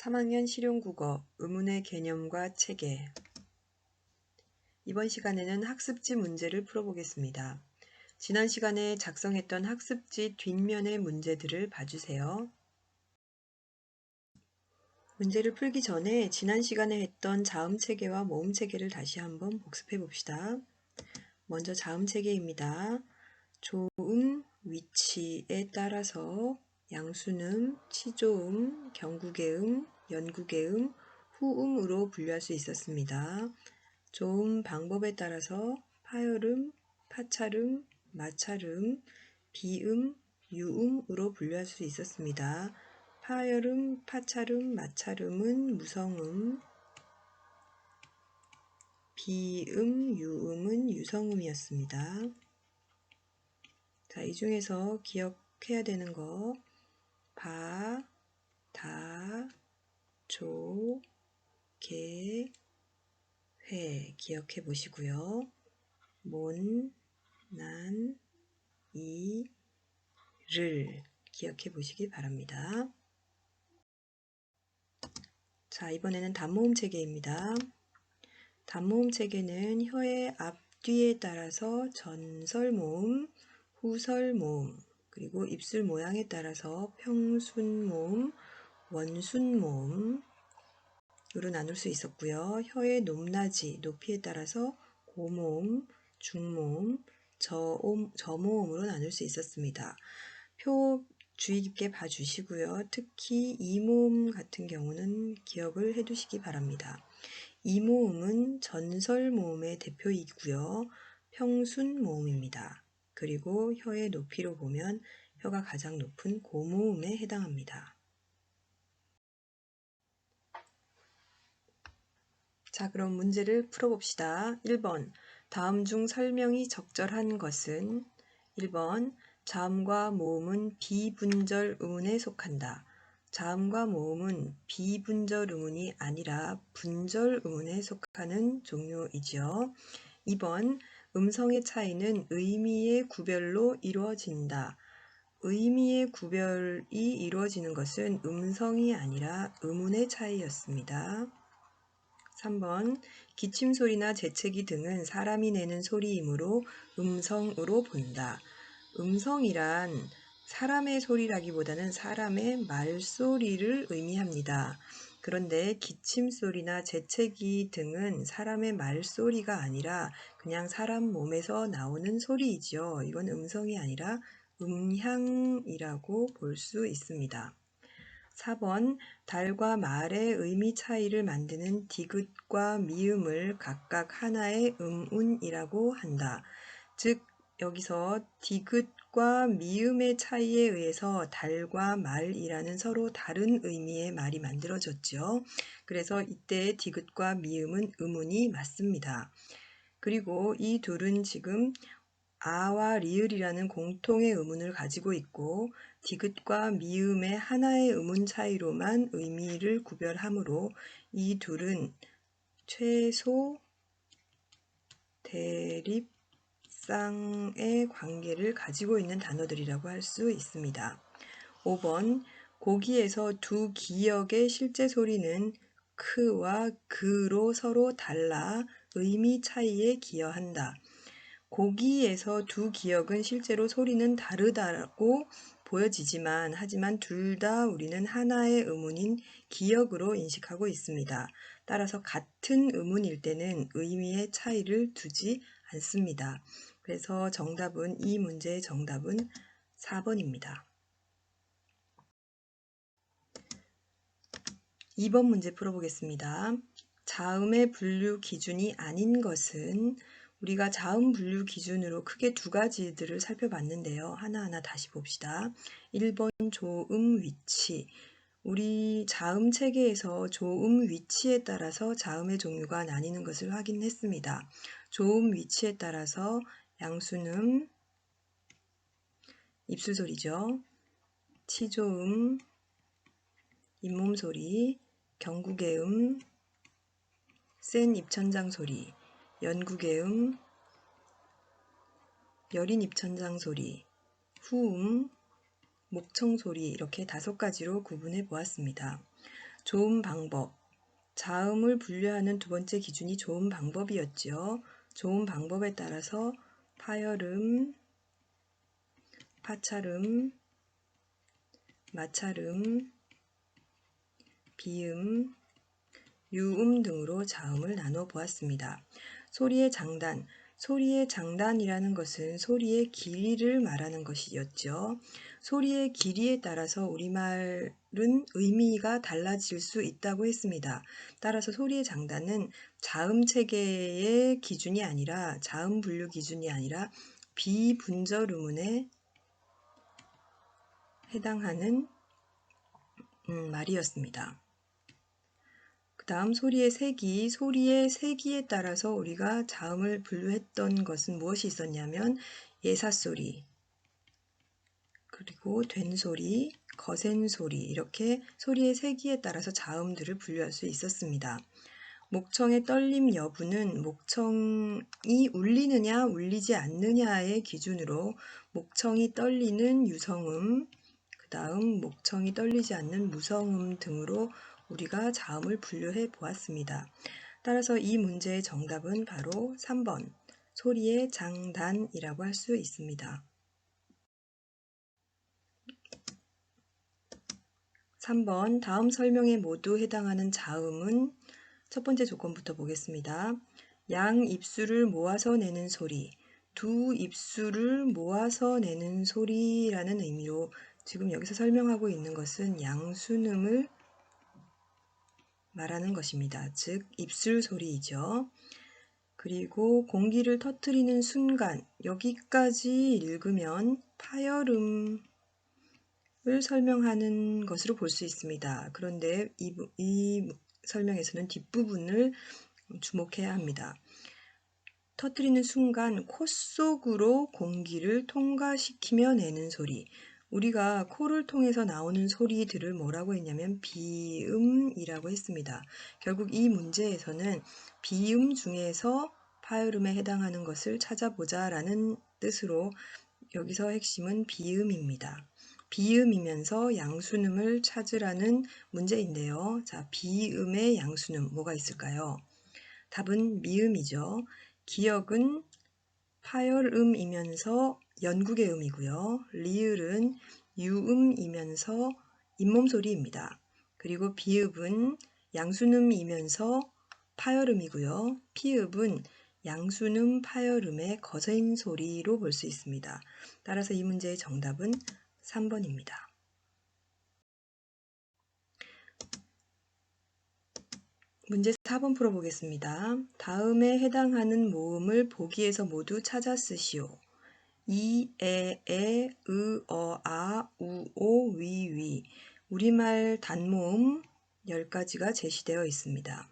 3학년 실용국어 의문의 개념과 체계 이번 시간에는 학습지 문제를 풀어보겠습니다. 지난 시간에 작성했던 학습지 뒷면의 문제들을 봐주세요. 문제를 풀기 전에 지난 시간에 했던 자음 체계와 모음 체계를 다시 한번 복습해 봅시다. 먼저 자음 체계입니다. 조음, 위치에 따라서 양수음, 치조음, 경국의음, 연국의음, 후음으로 분류할 수 있었습니다. 조음 방법에 따라서 파열음, 파찰음, 마찰음, 비음, 유음으로 분류할 수 있었습니다. 파열음, 파찰음, 마찰음은 무성음, 비음, 유음은 유성음이었습니다. 자, 이 중에서 기억해야 되는 거 바, 다, 조, 개, 회 기억해 보시고요. 몬, 난, 이, 를 기억해 보시기 바랍니다. 자, 이번에는 단모음 체계입니다. 단모음 체계는 혀의 앞 뒤에 따라서 전설 모음, 후설 모음, 그리고 입술 모양에 따라서 평순 모음, 원순 모음 으로 나눌 수 있었고요. 혀의 높낮이, 높이에 따라서 고모음, 중모음, 저음, 저모음으로 나눌 수 있었습니다. 표 주의 깊게 봐주시고요. 특히 이모음 같은 경우는 기억을 해두시기 바랍니다. 이모음은 전설 모음의 대표이고요. 평순 모음입니다. 그리고 혀의 높이로 보면 혀가 가장 높은 고모음에 해당합니다. 자, 그럼 문제를 풀어봅시다. 1번. 다음 중 설명이 적절한 것은 1번. 자음과 모음은 비분절 음운에 속한다. 자음과 모음은 비분절 음운이 아니라 분절 음운에 속하는 종류이지요. 2번. 음성의 차이는 의미의 구별로 이루어진다. 의미의 구별이 이루어지는 것은 음성이 아니라 음운의 차이였습니다. 3번 기침 소리나 재채기 등은 사람이 내는 소리이므로 음성으로 본다. 음성이란 사람의 소리라기보다는 사람의 말소리를 의미합니다. 그런데 기침 소리나 재채기 등은 사람의 말소리가 아니라 그냥 사람 몸에서 나오는 소리이지요. 이건 음성이 아니라 음향이라고 볼 수 있습니다. 4번 달과 말의 의미 차이를 만드는 디귿과 미음을 각각 하나의 음운이라고 한다. 즉 여기서 디귿 과 미음의 차이에 의해서 달과 말이라는 서로 다른 의미의 말이 만들어졌죠. 그래서 이때 디귿과 미음은 음운이 맞습니다. 그리고 이 둘은 지금 아와 리을이라는 공통의 의문을 가지고 있고 디귿과 미음의 하나의 의문 차이로만 의미를 구별하므로 이 둘은 최소 대립 쌍의 관계를 가지고 있는 단어들이라고 할 수 있습니다. 5번 고기에서 두 기역의 실제 소리는 크와 그로 서로 달라 의미 차이에 기여한다. 고기에서 두 기역은 실제로 소리는 다르다고 보여지지만 하지만 둘 다 우리는 하나의 의문인 기역으로 인식하고 있습니다. 따라서 같은 의문일 때는 의미의 차이를 두지 않습니다. 그래서 정답은 이 문제의 정답은 4번입니다. 2번 문제 풀어보겠습니다. 자음의 분류 기준이 아닌 것은 우리가 자음 분류 기준으로 크게 두 가지들을 살펴봤는데요. 하나하나 다시 봅시다. 1번 조음 위치. 우리 자음 체계에서 조음 위치에 따라서 자음의 종류가 나뉘는 것을 확인했습니다. 조음 위치에 따라서 양수음, 입술 소리죠. 치조음, 잇몸 소리, 경국의 음, 센 입천장 소리, 연국의 음, 여린 입천장 소리, 후음, 목청 소리 이렇게 다섯 가지로 구분해 보았습니다. 좋은 방법. 자음을 분류하는 두 번째 기준이 좋은 방법이었죠. 좋은 방법에 따라서 파열음, 파찰음, 마찰음, 비음, 유음 등으로 자음을 나눠 보았습니다. 소리의 장단, 소리의 장단이라는 것은 소리의 길이를 말하는 것이었죠. 소리의 길이에 따라서 우리말은 의미가 달라질 수 있다고 했습니다. 따라서 소리의 장단은 자음 체계의 기준이 아니라 자음 분류 기준이 아니라 비분절 음운에 해당하는 음, 말이었습니다. 그 다음 소리의 세기, 소리의 세기에 따라서 우리가 자음을 분류했던 것은 무엇이 있었냐면 예사소리, 그리고 된소리, 거센소리 이렇게 소리의 세기에 따라서 자음들을 분류할 수 있었습니다. 목청의 떨림 여부는 목청이 울리느냐 울리지 않느냐의 기준으로 목청이 떨리는 유성음, 그 다음 목청이 떨리지 않는 무성음 등으로 우리가 자음을 분류해 보았습니다. 따라서 이 문제의 정답은 바로 3번 소리의 장단이라고 할 수 있습니다. 3번 다음 설명에 모두 해당하는 자음은 첫 번째 조건부터 보겠습니다. 양 입술을 모아서 내는 소리, 두 입술을 모아서 내는 소리라는 의미로 지금 여기서 설명하고 있는 것은 양순음을 말하는 것입니다. 즉 입술 소리이죠. 그리고 공기를 터뜨리는 순간 여기까지 읽으면 파열음을 설명하는 것으로 볼 수 있습니다. 그런데 이, 이 설명에서는 뒷부분을 주목해야 합니다. 터뜨리는 순간 코 속으로 공기를 통과시키며 내는 소리. 우리가 코를 통해서 나오는 소리들을 뭐라고 했냐면 비음이라고 했습니다. 결국 이 문제에서는 비음 중에서 파열음에 해당하는 것을 찾아보자 라는 뜻으로 여기서 핵심은 비음입니다. 비음이면서 양순음을 찾으라는 문제인데요. 자, 비음의 양순음 뭐가 있을까요? 답은 미음이죠. 기억은 파열음이면서 연국의 음이고요. 리을은 유음이면서 잇몸 소리입니다. 그리고 비읍은 양순음이면서 파열음이고요. 피읍은 양순음 파열음의 거센 소리로 볼 수 있습니다. 따라서 이 문제의 정답은 3번입니다. 문제 4번 풀어보겠습니다. 다음에 해당하는 모음을 보기에서 모두 찾아 쓰시오. 이, 에, 에, 으, 어, 아, 우, 오, 위, 위. 우리말 단모음 10가지가 제시되어 있습니다.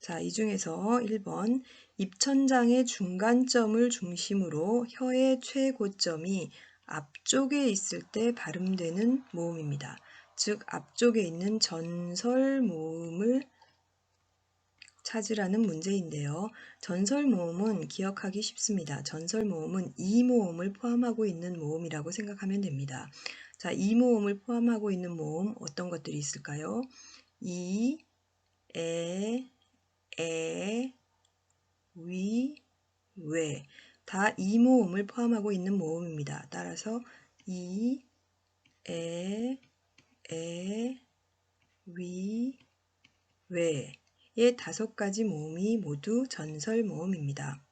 자, 이 중에서 1번 입천장의 중간점을 중심으로 혀의 최고점이 앞쪽에 있을 때 발음되는 모음입니다. 즉 앞쪽에 있는 전설 모음을 찾으라는 문제인데요. 전설 모음은 기억하기 쉽습니다. 전설 모음은 이 모음을 포함하고 있는 모음이라고 생각하면 됩니다. 자, 이 모음을 포함하고 있는 모음 어떤 것들이 있을까요? 이, 에, 에, 위, 왜. 다 이 모음을 포함하고 있는 모음입니다. 따라서 이, 에, 에, 위, 왜. 의 다섯 가지 모음이 모두 전설 모음입니다.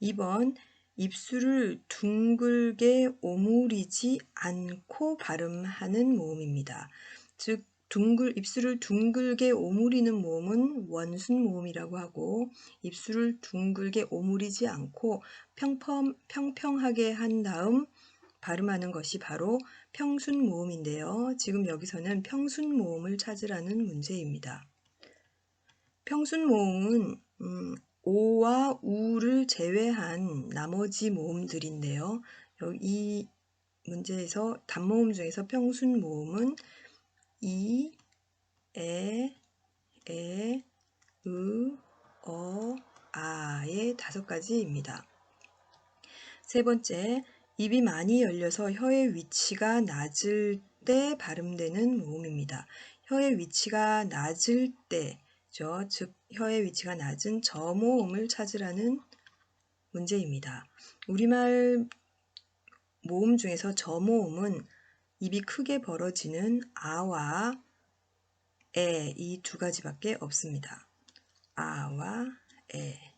2번 입술을 둥글게 오므리지 않고 발음하는 모음입니다. 즉 둥글 입술을 둥글게 오므리는 모음은 원순 모음이라고 하고 입술을 둥글게 오므리지 않고 평평, 평평하게 한 다음 발음하는 것이 바로 평순 모음인데요. 지금 여기서는 평순 모음을 찾으라는 문제입니다. 평순 모음은 음, 오와 우를 제외한 나머지 모음들인데요. 이 문제에서 단모음 중에서 평순 모음은 이, 에, 에, 으, 어, 아의 다섯 가지입니다. 세 번째, 입이 많이 열려서 혀의 위치가 낮을 때 발음되는 모음입니다. 혀의 위치가 낮을 때죠. 즉 혀의 위치가 낮은 저모음을 찾으라는 문제입니다. 우리말 모음 중에서 저모음은 입이 크게 벌어지는 아와 에 이 두 가지밖에 없습니다. 아와 에.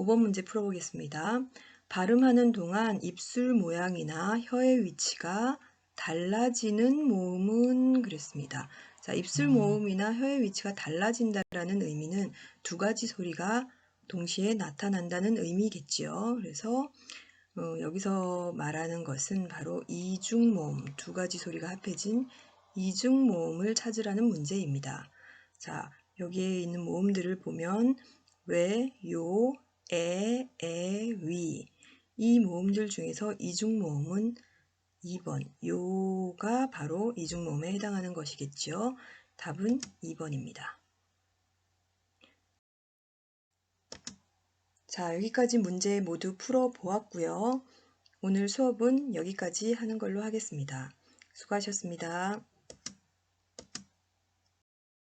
(5번) 문제 풀어보겠습니다. 발음하는 동안 입술 모양이나 혀의 위치가 달라지는 모음은 그랬습니다. 자, 입술 모음이나 혀의 위치가 달라진다라는 의미는 두 가지 소리가 동시에 나타난다는 의미겠지요. 그래서 어, 여기서 말하는 것은 바로 이중 모음, 두 가지 소리가 합해진 이중 모음을 찾으라는 문제입니다. 자, 여기에 있는 모음들을 보면 왜, 요, 에, 에, 위. 이 모음들 중에서 이중모음은 2번, 요가 바로 이중모음에 해당하는 것이겠죠. 답은 2번입니다. 자, 여기까지 문제 모두 풀어 보았고요. 오늘 수업은 여기까지 하는 걸로 하겠습니다. 수고하셨습니다.